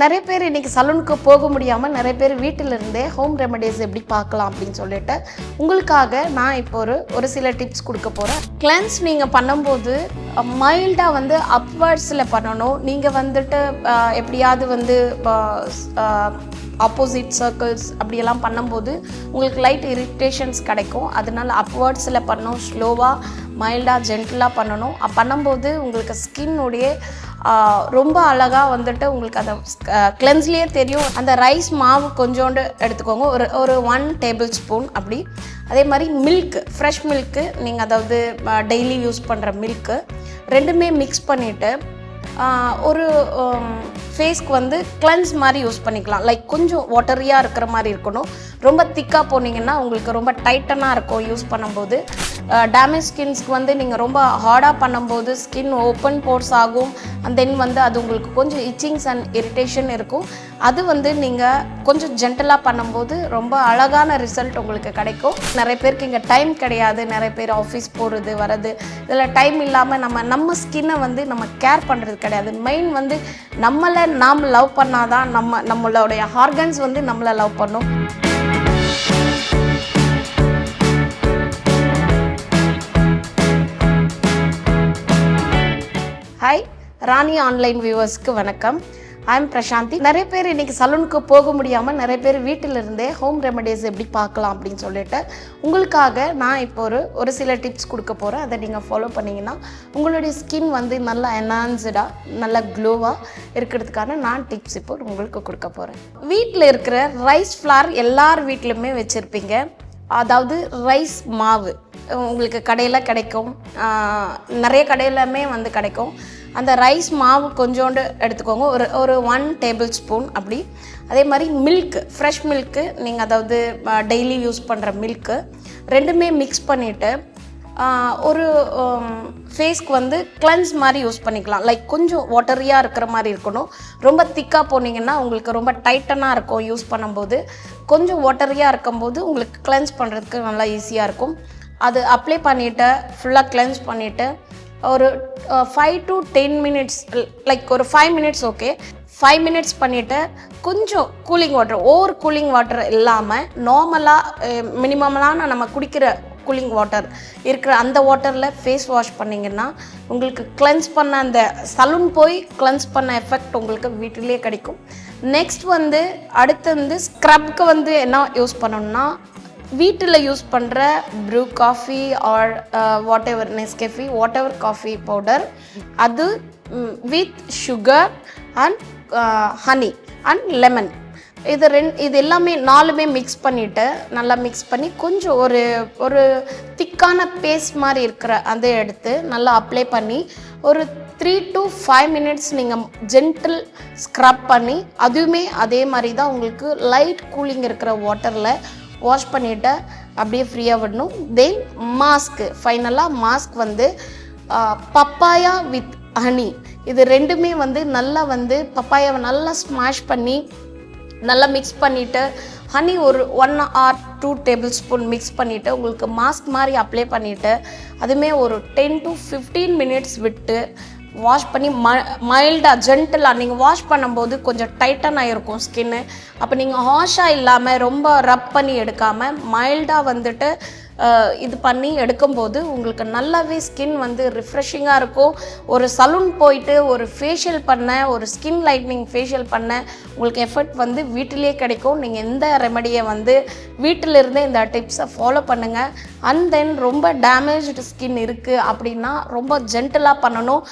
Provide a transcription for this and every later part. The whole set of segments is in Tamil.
நிறைய பேர் இன்றைக்கி சலூனுக்கு போக முடியாமல் நிறைய பேர் வீட்டிலிருந்தே ஹோம் ரெமடிஸ் எப்படி பார்க்கலாம் அப்படின்னு சொல்லிட்டு உங்களுக்காக நான் இப்போ ஒரு ஒரு சில டிப்ஸ் கொடுக்க போகிறேன் கிளென்ஸ் நீங்கள் பண்ணும்போது மைல்டாக வந்து அப்வர்ட்ஸில் பண்ணணும். நீங்கள் வந்துட்டு எப்படியாவது வந்து ஆப்போசிட் சர்க்கிள்ஸ் அப்படியெல்லாம் பண்ணும்போது உங்களுக்கு லைட் இரிட்டேஷன்ஸ் கிடைக்கும். அதனால அப்வர்ட்ஸில் பண்ணணும். ஸ்லோவாக மைல்டாக ஜென்டிலாக பண்ணணும். பண்ணும்போது உங்களுக்கு ஸ்கின்னுடைய ரொம்ப அழகாக வந்துட்டு உங்களுக்கு அந்த கிளென்ஸ்லேயே தெரியும். அந்த ரைஸ் மாவு கொஞ்சோண்டு எடுத்துக்கோங்க. ஒரு ஒரு ஒன் டேபிள் ஸ்பூன் அப்படி. அதே மாதிரி மில்க் ஃப்ரெஷ் மில்க்கு நீங்கள் அதாவது டெய்லி யூஸ் பண்ணுற மில்க்கு ரெண்டுமே மிக்ஸ் பண்ணிவிட்டு ஒரு ஃபேஸ்க்கு வந்து கிளென்ஸ் மாதிரி யூஸ் பண்ணிக்கலாம். லைக் கொஞ்சம் வாட்டரியாக இருக்கிற மாதிரி இருக்கணும். ரொம்ப திக்காக போனீங்கன்னா உங்களுக்கு ரொம்ப டைட்டனாக இருக்கும் யூஸ் பண்ணும்போது. டேமேஜ் ஸ்கின்ஸ்க்கு வந்து நீங்கள் ரொம்ப ஹார்டாக பண்ணும்போது ஸ்கின் ஓப்பன் போர்ஸ் ஆகும். அண்ட் தென் வந்து அது உங்களுக்கு கொஞ்சம் இச்சிங்ஸ் அண்ட் இரிட்டேஷன் இருக்கும். அது வந்து நீங்கள் கொஞ்சம் ஜென்டலாக பண்ணும்போது ரொம்ப அழகான ரிசல்ட் உங்களுக்கு கிடைக்கும். நிறைய பேருக்கு இங்கே டைம் கிடையாது. நிறைய பேர் ஆஃபீஸ் போகிறது வர்றது. இதில் டைம் இல்லாமல் நம்ம நம்ம ஸ்கின்னை வந்து நம்ம கேர் பண்ணுறது கிடையாது. மெயின் வந்து நம்மளை நாம் லவ் பண்ணாதான் நம்ம நம்மளுடைய ஹார்கன்ஸ் வந்து நம்மளை லவ் பண்ணும். ஹாய் ராணி ஆன்லைன் வியூவர்ஸ்க்கு வணக்கம். ஐம் பிரசாந்தி நிறைய பேர் இன்னைக்கு சலூனுக்கு போக முடியாமல் நிறைய பேர் வீட்டில் இருந்தே ஹோம் ரெமடிஸ் எப்படி பார்க்கலாம் அப்படின்னு சொல்லிட்டு உங்களுக்காக நான் இப்போ ஒரு ஒரு சில டிப்ஸ் கொடுக்க போகிறேன் அதை நீங்கள் ஃபாலோ பண்ணிங்கன்னா உங்களுடைய ஸ்கின் வந்து நல்லா என்ஹான்ஸ்டாக நல்லா க்ளோவாக இருக்கிறதுக்கான நான் டிப்ஸ் இப்போ உங்களுக்கு கொடுக்க போகிறேன் வீட்டில் இருக்கிற ரைஸ் ஃப்ளார் எல்லார் வீட்லையுமே வச்சுருப்பீங்க. அதாவது ரைஸ் மாவு. உங்களுக்கு கடையில் கிடைக்கும். நிறைய கடையிலுமே வந்து கிடைக்கும். அந்த ரைஸ் மாவு கொஞ்சோண்டு எடுத்துக்கோங்க. ஒரு ஒரு ஒன் டேபிள் ஸ்பூன் அப்படி. அதே மாதிரி மில்க்கு ஃப்ரெஷ் மில்க்கு நீங்கள் அதாவது டெய்லி யூஸ் பண்ணுற மில்க்கு ரெண்டுமே மிக்ஸ் பண்ணிவிட்டு ஒரு ஃபேஸ்க்கு வந்து கிளன்ஸ் மாதிரி யூஸ் பண்ணிக்கலாம். லைக் கொஞ்சம் வாட்டரியாக இருக்கிற மாதிரி இருக்கணும். ரொம்ப திக்காக போனீங்கன்னா உங்களுக்கு ரொம்ப டைட்டனாக இருக்கும் யூஸ் பண்ணும்போது. கொஞ்சம் வாட்டரியாக இருக்கும்போது உங்களுக்கு கிளென்ஸ் பண்ணுறதுக்கு நல்லா ஈஸியாக இருக்கும். அது அப்ளை பண்ணிவிட்டு ஃபுல்லாக கிளென்ஸ் பண்ணிவிட்டு ஒரு five to ten minutes like ஒரு five minutes okay five minutes பண்ணிவிட்டு கொஞ்சம் cooling water over cooling water இல்லாமல் நார்மலாக மினிமலான நம்ம குடிக்கிற கூலிங் வாட்டர் இருக்கிற அந்த வாட்டரில் ஃபேஸ் வாஷ் பண்ணிங்கன்னா உங்களுக்கு கிளென்ஸ் பண்ண அந்த சலூன் போய் கிளென்ஸ் பண்ண எஃபெக்ட் உங்களுக்கு வீட்டிலேயே கிடைக்கும். நெக்ஸ்ட் வந்து அடுத்து வந்து ஸ்க்ரப்க்கு வந்து என்ன யூஸ் பண்ணணும்னா வீட்டில் யூஸ் பண்ணுற Bru coffee or whatever Nescafe whatever coffee powder அது with sugar and honey and lemon இது ரெண்டு இது எல்லாமே நாலுமே மிக்ஸ் பண்ணிவிட்டு நல்லா மிக்ஸ் பண்ணி கொஞ்சம் ஒரு ஒரு திக்கான பேஸ்ட் மாதிரி இருக்கிற அதை எடுத்து நல்லா அப்ளை பண்ணி ஒரு த்ரீ டு ஃபைவ் மினிட்ஸ் நீங்கள் ஜென்டில் ஸ்க்ரப் பண்ணி அதுவுமே அதே மாதிரி தான் உங்களுக்கு லைட் கூலிங் இருக்கிற வாட்டரில் வாஷ் பண்ணிவிட்டு அப்படியே ஃப்ரீயாக விடணும். தென் மாஸ்க்கு ஃபைனலாக மாஸ்க் வந்து பப்பாயா வித் ஹனி இது ரெண்டுமே வந்து நல்லா வந்து பப்பாயாவை நல்லா ஸ்மாஷ் பண்ணி நல்லா மிக்ஸ் பண்ணிவிட்டு ஹனி ஒரு one or two tablespoon mix பண்ணிவிட்டு உங்களுக்கு மாஸ்க் மாதிரி அப்ளை பண்ணிவிட்டு அதுவுமே ஒரு டென் டு ஃபிஃப்டீன் மினிட்ஸ் விட்டு வாஷ் பண்ணி ம மைல்டாக ஜென்டலாக நீங்கள் வாஷ் பண்ணும்போது கொஞ்சம் டைட்டனாக இருக்கும் ஸ்கின்னு அப்போ நீங்கள் ஹாஷாக இல்லாமல் ரொம்ப ரப் பண்ணி எடுக்காமல் மைல்டாக வந்துட்டு இது பண்ணி எடுக்கும்போது உங்களுக்கு நல்லாவே ஸ்கின் வந்து ரிஃப்ரெஷிங்காக இருக்கும். ஒரு சலூன் போயிட்டு ஒரு ஃபேஷியல் பண்ண ஒரு ஸ்கின் லைட்னிங் ஃபேஷியல் பண்ண உங்களுக்கு எஃபர்ட் வந்து வீட்டிலேயே கிடைக்கும். நீங்கள் எந்த ரெமடியை வந்து வீட்டிலிருந்தே இந்த டிப்ஸை ஃபாலோ பண்ணுங்கள் அண்ட் தென் ரொம்ப டேமேஜ்டு ஸ்கின் இருக்குது அப்படின்னா ரொம்ப ஜென்டலாக பண்ணணும்.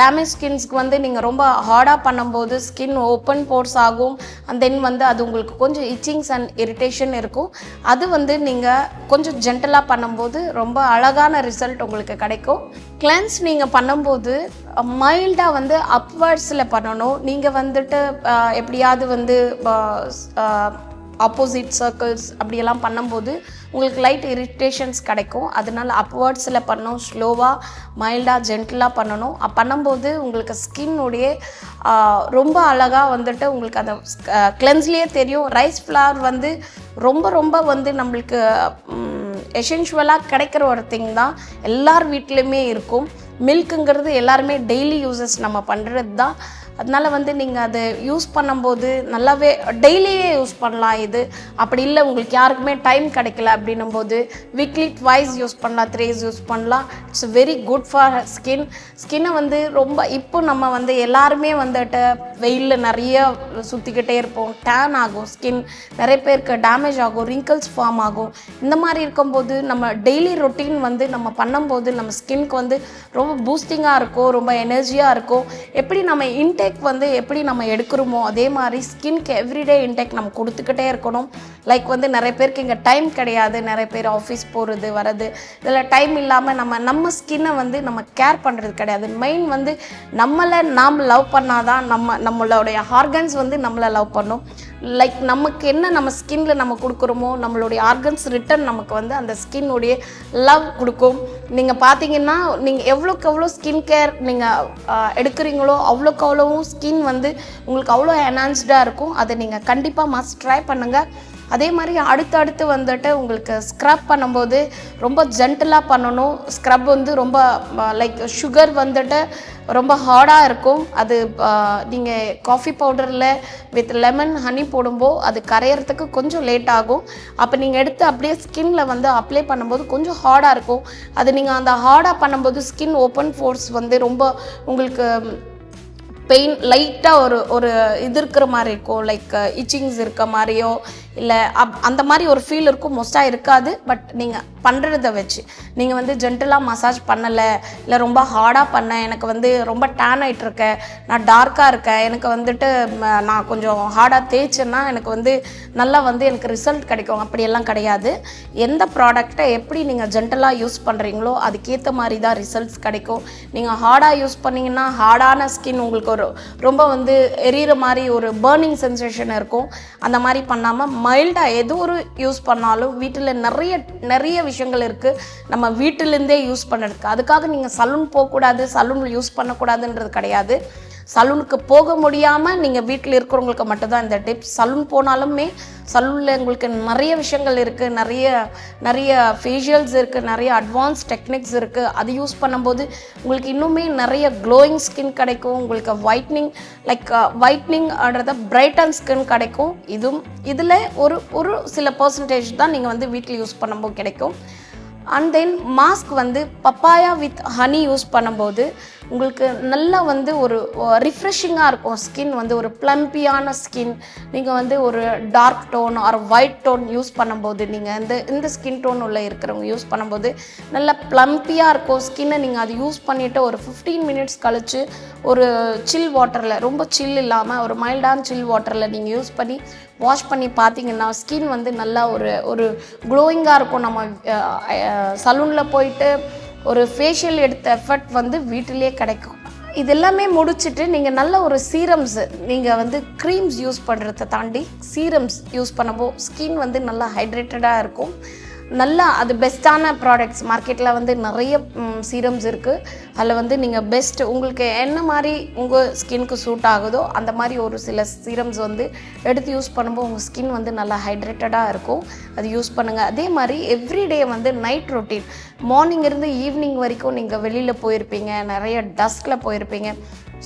டேமேஜ் ஸ்கின்ஸ்க்கு வந்து நீங்கள் ரொம்ப ஹார்டாக பண்ணும்போது ஸ்கின் ஓப்பன் போர்ஸ் ஆகும். அண்ட் தென் வந்து அது உங்களுக்கு கொஞ்சம் இச்சிங்ஸ் அண்ட் இரிட்டேஷன் இருக்கும். அது வந்து நீங்கள் கொஞ்சம் ஜென் ஜென்டலாக பண்ணும்போது ரொம்ப அழகான ரிசல்ட் உங்களுக்கு கிடைக்கும். கிளென்ஸ் நீங்கள் பண்ணும்போது மைல்டாக வந்து அப்வர்ட்ஸில் பண்ணணும். நீங்கள் வந்துட்டு எப்படியாவது வந்து ஆப்போசிட் சர்க்கிள்ஸ் அப்படியெல்லாம் பண்ணும்போது உங்களுக்கு லைட் இரிட்டேஷன்ஸ் கிடைக்கும். அதனால அப்வர்ட்ஸில் பண்ணணும். ஸ்லோவாக மைல்டாக ஜென்டிலாக பண்ணணும். பண்ணும்போது உங்களுக்கு ஸ்கின்னுடைய ரொம்ப அழகாக வந்துட்டு உங்களுக்கு அந்த கிளென்ஸ்லேயே தெரியும். ரைஸ் ஃப்ளவர் வந்து ரொம்ப ரொம்ப வந்து நம்மளுக்கு எசென்ஷுவலாக கிடைக்கிற ஒரு திங் தான் எல்லார் வீட்லேயுமே இருக்கும். மில்க்குங்கிறது எல்லாருமே டெய்லி யூசஸ் நம்ம பண்ணுறது தான் அதனால வந்து நீங்கள் அதை யூஸ் பண்ணும்போது நல்லாவே டெய்லியே யூஸ் பண்ணலாம் இது. அப்படி இல்லை உங்களுக்கு யாருக்குமே டைம் கிடைக்கல அப்படின்னும் போது வீக்லி ட்வைஸ் யூஸ் பண்ணலாம் த்ரேஸ் யூஸ் பண்ணலாம். It's very good for skin ஸ்கின்னை வந்து ரொம்ப இப்போ நம்ம வந்து எல்லாருமே வந்துட்டு வெயிலில் நிறைய சுற்றிக்கிட்டே இருப்போம். டேன் ஆகும் ஸ்கின் நிறைய பேருக்கு டேமேஜ் ஆகும் ரிங்கிள்ஸ் ஃபார்ம் ஆகும். இந்த மாதிரி இருக்கும்போது நம்ம டெய்லி ரொட்டீன் வந்து நம்ம பண்ணும்போது நம்ம ஸ்கின்க்கு வந்து ரொம்ப பூஸ்டிங்காக இருக்கும் ரொம்ப எனர்ஜியாக இருக்கும் எப்படி நம்ம இன்டேக் வந்து எப்படி நம்ம எடுக்கிறோமோ அதே மாதிரி ஸ்கின்க்கு எவ்ரிடே இன்டேக் நம்ம கொடுத்துக்கிட்டே இருக்கணும். லைக் வந்து நிறைய பேருக்கு இங்கே டைம் கிடையாது. நிறைய பேர் ஆஃபீஸ் போகிறது வர்றது இதில் டைம் இல்லாமல் நம்ம நம்ம ஸ்கின்னை வந்து நம்ம கேர் பண்ணுறது கிடையாது. மெயின் வந்து நம்மளை நாம் லவ் பண்ணாதான் நம்ம நம்மளுடைய ஆர்கன்ஸ் வந்து நம்மளை லவ் பண்ணும். லைக் நமக்கு என்ன நம்ம ஸ்கின்ல நம்ம கொடுக்குறோமோ நம்மளுடைய ஆர்கன்ஸ் ரிட்டர்ன் நமக்கு வந்து அந்த ஸ்கின்னுடைய லவ் கொடுக்கும். நீங்கள் பார்த்தீங்கன்னா நீங்கள் எவ்வளோக்கு எவ்வளோ ஸ்கின் கேர் நீங்கள் எடுக்கிறீங்களோ அவ்வளோக்கு அவ்வளோவும் ஸ்கின் வந்து உங்களுக்கு அவ்வளோ என்ஹான்ஸ்டாக இருக்கும். அதை நீங்கள் கண்டிப்பாக மஸ்ட் ட்ரை பண்ணுங்கள் அதே மாதிரி அடுத்தடுத்து வந்துட்டு உங்களுக்கு ஸ்க்ரப் பண்ணும்போது ரொம்ப ஜென்டலாக பண்ணணும். ஸ்க்ரப் வந்து ரொம்ப லைக் சுகர் வந்துட்டு ரொம்ப ஹார்டாக இருக்கும். அது நீங்கள் காஃபி பவுடரில் வித் லெமன் ஹனி போடும்போது அது கரையிறதுக்கு கொஞ்சம் லேட் ஆகும். அப்போ நீங்கள் எடுத்து அப்படியே ஸ்கின்ல வந்து அப்ளை பண்ணும்போது கொஞ்சம் ஹார்டாக இருக்கும். அது நீங்கள் அந்த ஹார்டாக பண்ணும்போது ஸ்கின் ஓப்பன் ஃபோர்ஸ் வந்து ரொம்ப உங்களுக்கு பெயின் லைட்டாக ஒரு ஒரு இது இருக்கிற மாதிரி இருக்கும் லைக் இச்சிங்ஸ் இருக்க மாதிரியோ இல்லை அப் அந்த மாதிரி ஒரு ஃபீல் இருக்கும் மோஸ்ட்டாக இருக்காது பட் நீங்கள் பண்ணுறத வச்சு. நீங்கள் வந்து ஜென்டலாக மசாஜ் பண்ணலை இல்லை ரொம்ப ஹார்டாக பண்ணேன் எனக்கு வந்து ரொம்ப டேன் ஆகிட்டுருக்கேன் நான் டார்க்காக இருக்கேன் எனக்கு வந்துட்டு நான் கொஞ்சம் ஹார்டாக தேய்ச்சேன்னா எனக்கு வந்து நல்லா வந்து எனக்கு ரிசல்ட் கிடைக்கும். அப்படியெல்லாம் கிடையாது. எந்த ப்ராடக்ட்டை எப்படி நீங்கள் ஜென்டலாக யூஸ் பண்ணுறீங்களோ அதுக்கேற்ற மாதிரி தான் ரிசல்ட்ஸ் கிடைக்கும். நீங்கள் ஹார்டாக யூஸ் பண்ணிங்கன்னா ஹார்டான ஸ்கின் உங்களுக்கு ஒரு ரொம்ப வந்து எரியிற மாதிரி ஒரு பேர்னிங் சென்சேஷன் இருக்கும். அந்த மாதிரி பண்ணாமல் மைல்டாக எது ஒரு யூஸ் பண்ணாலும் வீட்டில் நிறைய நிறைய விஷயங்கள் இருக்குது நம்ம வீட்டிலேருந்தே யூஸ் பண்ணுறதுக்கு அதுக்காக நீங்கள் சலூன் போகக்கூடாது சலூன் யூஸ் பண்ணக்கூடாதுன்றது கிடையாது. சலூனுக்கு போக முடியாமல் நீங்கள் வீட்டில் இருக்கிறவங்களுக்கு மட்டும்தான் இந்த டிப்ஸ் சலூன் போனாலுமே சலூனில் உங்களுக்கு நிறைய விஷயங்கள் இருக்குது நிறைய நிறைய ஃபேஷியல்ஸ் இருக்குது நிறைய அட்வான்ஸ் டெக்னிக்ஸ் இருக்குது அது யூஸ் பண்ணும்போது உங்களுக்கு இன்னுமே நிறைய க்ளோயிங் ஸ்கின் கிடைக்கும். உங்களுக்கு ஒயிட்னிங் லைக் ஒயிட்னிங்ன்றத பிரைட்டன் ஸ்கின் கிடைக்கும். இதுவும் இதில் ஒரு ஒரு சில பர்சன்டேஜ் தான் நீங்கள் வந்து வீட்டில் யூஸ் பண்ணும்போது கிடைக்கும். அண்ட் தென் மாஸ்க் வந்து பப்பாயா வித் ஹனி யூஸ் பண்ணும்போது உங்களுக்கு நல்லா வந்து ஒரு ரிஃப்ரெஷிங்காக இருக்கும். ஸ்கின் வந்து ஒரு ப்ளம்பியான ஸ்கின் நீங்கள் வந்து ஒரு dark tone or white tone use பண்ணும்போது நீங்கள் இந்த இந்த ஸ்கின் டோன் உள்ள இருக்கிறவங்க யூஸ் பண்ணும்போது நல்லா ப்ளம்பியாக இருக்கும். ஸ்கின்னை நீங்கள் அது யூஸ் பண்ணிவிட்டு ஒரு ஃபிஃப்டீன் மினிட்ஸ் கழித்து ஒரு சில் வாட்டரில் ரொம்ப சில் இல்லாமல் ஒரு மைல்டான சில் வாட்டரில் நீங்கள் யூஸ் பண்ணி வாஷ் பண்ணி பார்த்தீங்கன்னா ஸ்கின் வந்து நல்லா ஒரு ஒரு க்ளோயிங்காக இருக்கும். நம்ம சலூனில் போயிட்டு ஒரு ஃபேஷியல் எடுத்த எஃபர்ட் வந்து வீட்டிலேயே கிடைக்கும். இது எல்லாமே முடிச்சுட்டு நீங்கள் நல்ல ஒரு சீரம்ஸ் நீங்கள் வந்து க்ரீம்ஸ் யூஸ் பண்ணுறத தாண்டி சீரம்ஸ் யூஸ் பண்ணப்போ ஸ்கின் வந்து நல்லா ஹைட்ரேட்டடாக இருக்கும். நல்லா அது பெஸ்ட்டான ப்ராடக்ட்ஸ் மார்க்கெட்டில் வந்து நிறைய சீரம்ஸ் இருக்குது அதில் வந்து நீங்கள் பெஸ்ட் உங்களுக்கு என்ன மாதிரி உங்கள் ஸ்கின்க்கு சூட் ஆகுதோ அந்த மாதிரி ஒரு சில சீரம்ஸ் வந்து எடுத்து யூஸ் பண்ணும்போது உங்கள் ஸ்கின் வந்து நல்லா ஹைட்ரேட்டடாக இருக்கும். அது யூஸ் பண்ணுங்கள் அதே மாதிரி எவ்ரிடே வந்து நைட் ரொட்டீன் மார்னிங் இருந்து ஈவினிங் வரைக்கும் நீங்கள் வெளியில் போயிருப்பீங்க. நிறைய டஸ்கில் போயிருப்பீங்க.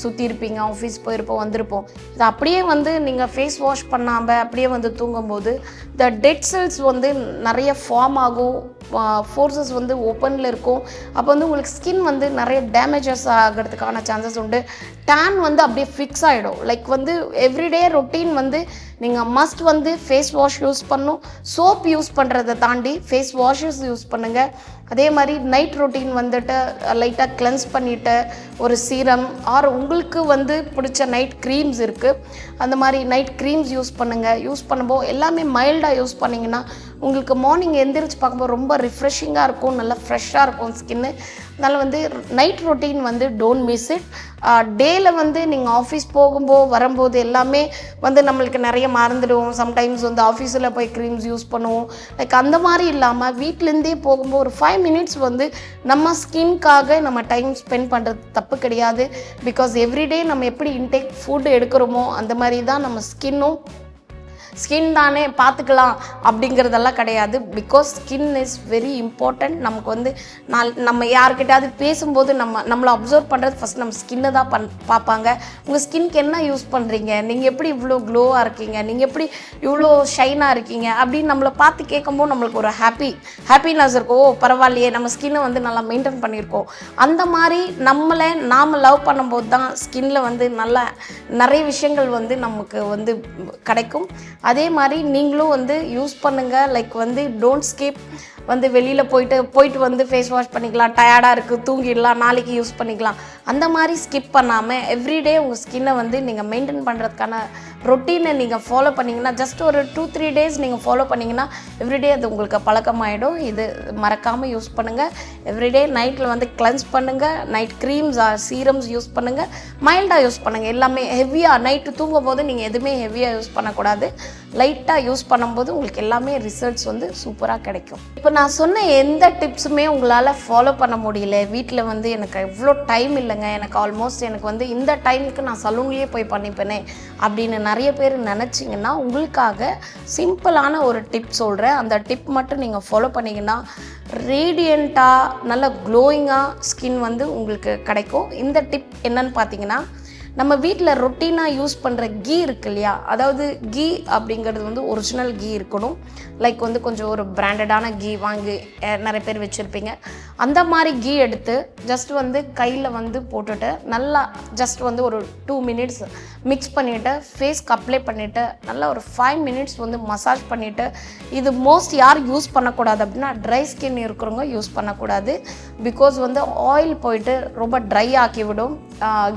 சுற்றி இருப்பீங்க ஆஃபீஸ் போயிருப்போம் வந்திருப்போம். இது அப்படியே வந்து நீங்கள் ஃபேஸ் வாஷ் பண்ணாமல் அப்படியே வந்து தூங்கும்போது த டெட் செல்ஸ் வந்து நிறைய ஃபார்ம் ஆகும். ஃபோர்ஸஸ் வந்து ஓப்பனில் இருக்கும். அப்போ வந்து உங்களுக்கு ஸ்கின் வந்து நிறைய டேமேஜஸ் ஆகிறதுக்கான சான்சஸ் உண்டு. டேன் வந்து அப்படியே ஃபிக்ஸ் ஆகிடும் லைக் வந்து எவ்ரிடே ரொட்டீன் வந்து நீங்கள் மஸ்ட் வந்து ஃபேஸ் வாஷ் யூஸ் பண்ணும். சோப் யூஸ் பண்ணுறதை தாண்டி ஃபேஸ் வாஷஸ் யூஸ் பண்ணுங்கள் அதே மாதிரி நைட் ரொட்டீன் வந்துட்டு லைட்டாக கிளென்ஸ் பண்ணிவிட்டு ஒரு சீரம் ஆர் உங்களுக்கு வந்து பிடிச்ச நைட் க்ரீம்ஸ் இருக்குது அந்த மாதிரி நைட் க்ரீம்ஸ் யூஸ் பண்ணுங்கள் யூஸ் பண்ணும்போது எல்லாமே மைல்டாக யூஸ் பண்ணிங்கன்னா உங்களுக்கு மார்னிங் எந்திரிச்சு பார்க்கும்போது ரொம்ப ரிஃப்ரெஷிங்காக இருக்கும். நல்லா ஃப்ரெஷ்ஷாக இருக்கும் ஸ்கின்னு அதனால் வந்து நைட் ரொட்டீன் வந்து டோன்ட் மிஸ் இட் டேயில் வந்து நீங்கள் ஆஃபீஸ் போகும்போது வரும்போது எல்லாமே வந்து நம்மளுக்கு நிறைய மறந்துடுவோம் சம்டைம்ஸ் வந்து ஆஃபீஸில் போய் க்ரீம்ஸ் யூஸ் பண்ணுவோம். லைக் அந்த மாதிரி இல்லாமல் வீட்டிலேருந்தே போகும்போது ஒரு ஃபைவ் மினிட்ஸ் வந்து நம்ம ஸ்கின்காக நம்ம டைம் ஸ்பெண்ட் பண்ணுறது தப்பு கிடையாது. பிகாஸ் எவ்ரிடே நம்ம எப்படி இன்டேக் ஃபுட் எடுக்கிறோமோ அந்த மாதிரி தான் நம்ம ஸ்கின்னும் ஸ்கின் தானே பார்த்துக்கலாம் அப்படிங்கிறதெல்லாம் கிடையாது. Because skin is very important நமக்கு வந்து நான் நம்ம யார்கிட்டயாவது பேசும்போது நம்ம நம்மளை அப்சர்வ் பண்ணுறது ஃபஸ்ட் நம்ம ஸ்கின்னை தான் பண் பார்ப்பாங்க. உங்கள் ஸ்கின்க்கு என்ன யூஸ் பண்ணுறீங்க நீங்கள் எப்படி இவ்வளோ க்ளோவாக இருக்கீங்க? நீங்கள் எப்படி இவ்வளோ ஷைனாக இருக்கீங்க? அப்படின்னு நம்மளை பார்த்து கேட்கும்போது நம்மளுக்கு ஒரு ஹாப்பி ஹாப்பினஸ் இருக்கும். ஓ பரவாயில்லையே நம்ம ஸ்கின்னை வந்து நல்லா மெயின்டைன் பண்ணியிருக்கோம். அந்த மாதிரி நம்மளை நாம் லவ் பண்ணும்போது தான் ஸ்கின்னில் வந்து நல்லா நிறைய விஷயங்கள் வந்து நமக்கு வந்து கிடைக்கும். அதே மாதிரி நீங்களும் வந்து யூஸ் பண்ணுங்கள் லைக் வந்து டோன்ட் ஸ்கிப் வந்து வெளியில் போயிட்டு போயிட்டு வந்து ஃபேஸ் வாஷ் பண்ணிக்கலாம் டயர்டாக இருக்குது தூங்கிடலாம் நாளைக்கு யூஸ் பண்ணிக்கலாம். அந்த மாதிரி ஸ்கிப் பண்ணாமல் எவ்ரிடே உங்கள் ஸ்கின்னை வந்து நீங்கள் மெயின்டைன் பண்ணுறதுக்கான ரொட்டீனை நீங்கள் ஃபாலோ பண்ணிங்கன்னா ஜஸ்ட் ஒரு டூ த்ரீ டேஸ் நீங்கள் ஃபாலோ பண்ணிங்கன்னா எவ்ரிடே அது உங்களுக்கு பழக்கமாயிடும். இது மறக்காமல் யூஸ் பண்ணுங்கள் எவ்ரிடே நைட்டில் வந்து கிளென்ஸ் பண்ணுங்கள் நைட் க்ரீம்ஸ் சீரம்ஸ் யூஸ் பண்ணுங்கள் மைல்டாக யூஸ் பண்ணுங்கள் எல்லாமே ஹெவியாக நைட்டு தூங்கும் போது நீங்கள் எதுவுமே ஹெவியாக யூஸ் பண்ணக்கூடாது. லைட்டாக யூஸ் பண்ணும்போது உங்களுக்கு எல்லாமே ரிசல்ட்ஸ் வந்து சூப்பராக கிடைக்கும். இப்போ நான் சொன்ன எந்த டிப்ஸுமே உங்களால் ஃபாலோ பண்ண முடியல. வீட்டில் வந்து எனக்கு இவ்வளோ டைம் இல்லைங்க. எனக்கு ஆல்மோஸ்ட் எனக்கு வந்து இந்த டைமுக்கு நான் சலூன்லேயே போய் பண்ணிப்பேனே அப்படின்னு நிறைய பேர் நினச்சிங்கன்னா உங்களுக்காக சிம்பிளான ஒரு டிப் சொல்கிறேன் அந்த டிப் மட்டும் நீங்கள் ஃபாலோ பண்ணிங்கன்னா ரேடியண்ட்டாக நல்ல க்ளோயிங்காக ஸ்கின் வந்து உங்களுக்கு கிடைக்கும். இந்த டிப் என்னன்னு பார்த்தீங்கன்னா நம்ம வீட்டில் ரொட்டீனாக யூஸ் பண்ணுற கீ இருக்கு இல்லையா? அதாவது கீ அப்படிங்கிறது வந்து ஒரிஜினல் கீ இருக்கணும். லைக் வந்து கொஞ்சம் ஒரு பிராண்டடான கீ வாங்கி நிறைய பேர் வச்சுருப்பீங்க. அந்த மாதிரி கீ எடுத்து ஜஸ்ட் வந்து கையில் வந்து போட்டுட்டு நல்லா ஜஸ்ட் வந்து ஒரு டூ மினிட்ஸ் மிக்ஸ் பண்ணிவிட்டு ஃபேஸ்க்கு அப்ளை பண்ணிவிட்டு நல்லா ஒரு ஃபைவ் மினிட்ஸ் வந்து மசாஜ் பண்ணிவிட்டு இது மோஸ்ட் யார் யூஸ் பண்ணக்கூடாது அப்படின்னா ட்ரை ஸ்கின் இருக்கிறவங்க யூஸ் பண்ணக்கூடாது. பிகாஸ் வந்து ஆயில் போயிட்டு ரொம்ப ட்ரை ஆக்கி விடும்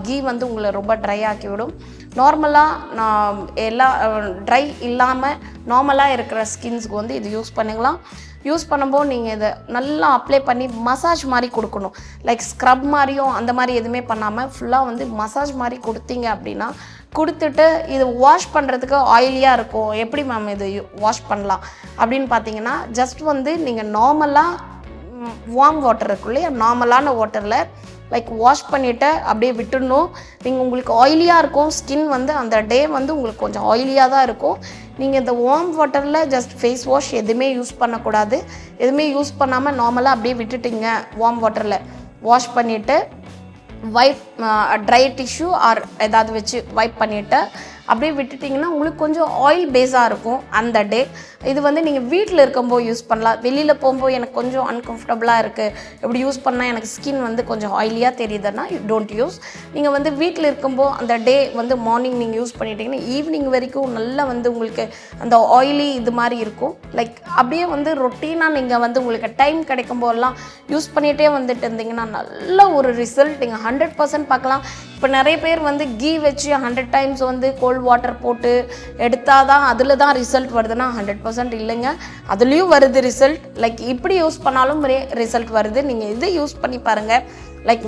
கீ வந்து உங்களை ரொம்ப ரொம்ப ட்ரை ஆக்கி விடும். நார்மலாக நான் எல்லா ட்ரை இல்லாமல் நார்மலாக இருக்கிற ஸ்கின்ஸ்க்கு வந்து இது யூஸ் பண்ணிக்கலாம். யூஸ் பண்ணும்போது நீங்கள் இதை நல்லா அப்ளை பண்ணி மசாஜ் மாதிரி கொடுக்கணும். லைக் ஸ்க்ரப் மாதிரியும் அந்த மாதிரி எதுவுமே பண்ணாமல் ஃபுல்லாக வந்து மசாஜ் மாதிரி கொடுத்தீங்க அப்படின்னா கொடுத்துட்டு இது வாஷ் பண்ணுறதுக்கு ஆயிலியாக இருக்கும். எப்படி மேம் இது வாஷ் பண்ணலாம்? அப்படின்னு பார்த்தீங்கன்னா ஜஸ்ட் வந்து நீங்கள் நார்மலாக வார்ம் வாட்டர் இருக்கு இல்லையா? நார்மலான வாட்டரில் லைக் வாஷ் பண்ணிவிட்டு அப்படியே விட்டுடணும். நீங்கள் உங்களுக்கு ஆயிலியாக இருக்கும். ஸ்கின் வந்து அந்த டே வந்து உங்களுக்கு கொஞ்சம் ஆயிலியாக தான் இருக்கும். நீங்கள் இந்த வார்ம் வாட்டரில் ஜஸ்ட் ஃபேஸ் வாஷ் எதுவுமே யூஸ் பண்ணக்கூடாது. எதுவுமே யூஸ் பண்ணாமல் நார்மலாக அப்படியே விட்டுட்டீங்க வார்ம் வாட்டரில் வாஷ் பண்ணிவிட்டு வைப் ட்ரை டிஷ்யூ ஆர் ஏதாவது வச்சு வைப் பண்ணிவிட்டு அப்படியே விட்டுட்டிங்கன்னா உங்களுக்கு கொஞ்சம் ஆயில் பேஸாக இருக்கும் அந்த டே இது வந்து நீங்கள் வீட்டில் இருக்கும்போது யூஸ் பண்ணலாம். வெளியில் போகும்போது எனக்கு கொஞ்சம் அன்கம்ஃபர்டபுளாக இருக்குது இப்படி யூஸ் பண்ணால் எனக்கு ஸ்கின் வந்து கொஞ்சம் ஆயிலியாக தெரியுதுன்னா யூ டோன்ட் யூஸ் நீங்கள் வந்து வீட்டில் இருக்கும்போது அந்த டே வந்து மார்னிங் நீங்கள் யூஸ் பண்ணிட்டீங்கன்னா ஈவினிங் வரைக்கும் நல்லா வந்து உங்களுக்கு அந்த ஆயிலி இது மாதிரி இருக்கும். லைக் அப்படியே வந்து ரொட்டீனாக நீங்கள் வந்து உங்களுக்கு டைம் கிடைக்கும் போதெல்லாம் யூஸ் பண்ணிகிட்டே வந்துட்டு இருந்தீங்கன்னா நல்ல ஒரு ரிசல்ட் நீங்கள் ஹண்ட்ரட் பர்சன்ட் பார்க்கலாம். இப்போ நிறைய பேர் வந்து கீ வச்சு ஹண்ட்ரட் டைம்ஸ் வந்து கோல்ட் வாட்டர் போட்டு எடுத்தால் தான் அதில் தான் ரிசல்ட் வருதுன்னா ஹண்ட்ரட் பர்சன்ட் இல்லைங்க. அதுலேயும் வருது ரிசல்ட் லைக் இப்படி யூஸ் பண்ணாலும் ரிசல்ட் வருது. நீங்கள் இது யூஸ் பண்ணி பாருங்கள் லைக்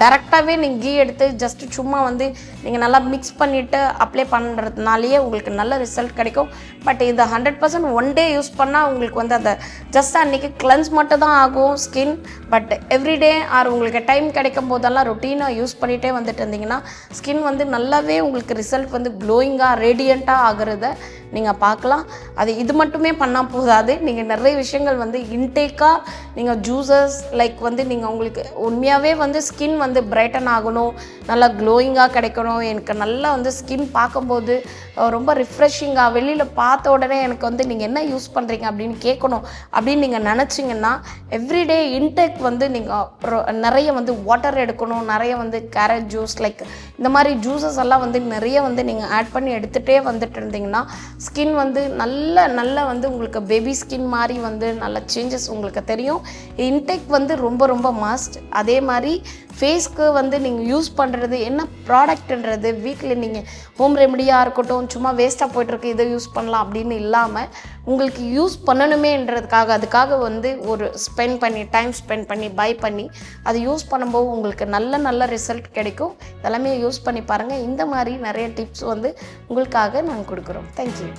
டேரெக்டாகவே நீங்கள் கீ எடுத்து ஜஸ்ட் சும்மா வந்து நீங்கள் நல்லா மிக்ஸ் பண்ணிவிட்டு அப்ளை பண்ணுறதுனாலேயே உங்களுக்கு நல்ல ரிசல்ட் கிடைக்கும். பட் இது hundred percent one day use பண்ணால் உங்களுக்கு வந்து அந்த ஜஸ்ட் அன்றைக்கி கிளென்ஸ் மட்டும் தான் ஆகும் ஸ்கின் பட் எவ்ரிடே ஆர் உங்களுக்கு டைம் கிடைக்கும் போதெல்லாம் ரொட்டீனாக யூஸ் பண்ணிகிட்டே வந்துட்டு இருந்தீங்கன்னா ஸ்கின் வந்து நல்லாவே உங்களுக்கு ரிசல்ட் வந்து க்ளோயிங்காக ரேடியண்ட்டாக ஆகிறத நீங்கள் பார்க்கலாம். அது இது மட்டுமே பண்ணால் போதாது. நீங்கள் நிறைய விஷயங்கள் வந்து இன்டேக்காக நீங்கள் ஜூஸஸ் லைக் வந்து நீங்கள் உங்களுக்கு உண்மையாகவே வந்து ஸ்கின் வந்து பிரைட்டன் ஆகணும். நல்லா க்ளோயிங்காக கிடைக்கணும். எனக்கு நல்லா வந்து ஸ்கின் பார்க்கும்போது ரொம்ப ரிஃப்ரெஷிங்காக வெளியில் பார்த்த உடனே எனக்கு வந்து நீங்கள் என்ன யூஸ் பண்ணுறீங்க அப்படின்னு கேட்கணும். அப்படின்னு நீங்கள் நினச்சிங்கன்னா எவ்ரிடே இன்டேக் வந்து நீங்கள் நிறைய வந்து வாட்டர் எடுக்கணும். நிறைய வந்து கேரட் ஜூஸ் லைக் இந்த மாதிரி ஜூஸஸ் எல்லாம் வந்து நிறைய வந்து நீங்கள் ஆட் பண்ணி எடுத்துகிட்டே வந்துட்டு இருந்தீங்கன்னா ஸ்கின் வந்து நல்ல நல்ல வந்து உங்களுக்கு பேபி ஸ்கின் மாதிரி வந்து நல்ல சேஞ்சஸ் உங்களுக்கு தெரியும். இன்டேக் வந்து ரொம்ப ரொம்ப மஸ்ட் அதே மாதிரி ஃபேஸ்க்கு வந்து நீங்கள் யூஸ் பண்ணுறது என்ன ப்ராடக்ட்ன்றது வீட்டில் நீங்கள் ஹோம் ரெமடியாக இருக்கட்டும் சும்மா வேஸ்ட்டாக போயிட்டுருக்கு இதை யூஸ் பண்ணலாம் அப்படின்னு இல்லாமல் உங்களுக்கு யூஸ் பண்ணணுமேன்றதுக்காக அதுக்காக வந்து ஒரு ஸ்பெண்ட் பண்ணி டைம் ஸ்பெண்ட் பண்ணி பை பண்ணி அது யூஸ் பண்ணும்போது உங்களுக்கு நல்ல நல்ல ரிசல்ட் கிடைக்கும். இதெல்லாமே யூஸ் பண்ணி பாருங்கள் இந்த மாதிரி நிறைய டிப்ஸ் வந்து உங்களுக்காக நாங்கள் கொடுக்குறோம். தேங்க்யூ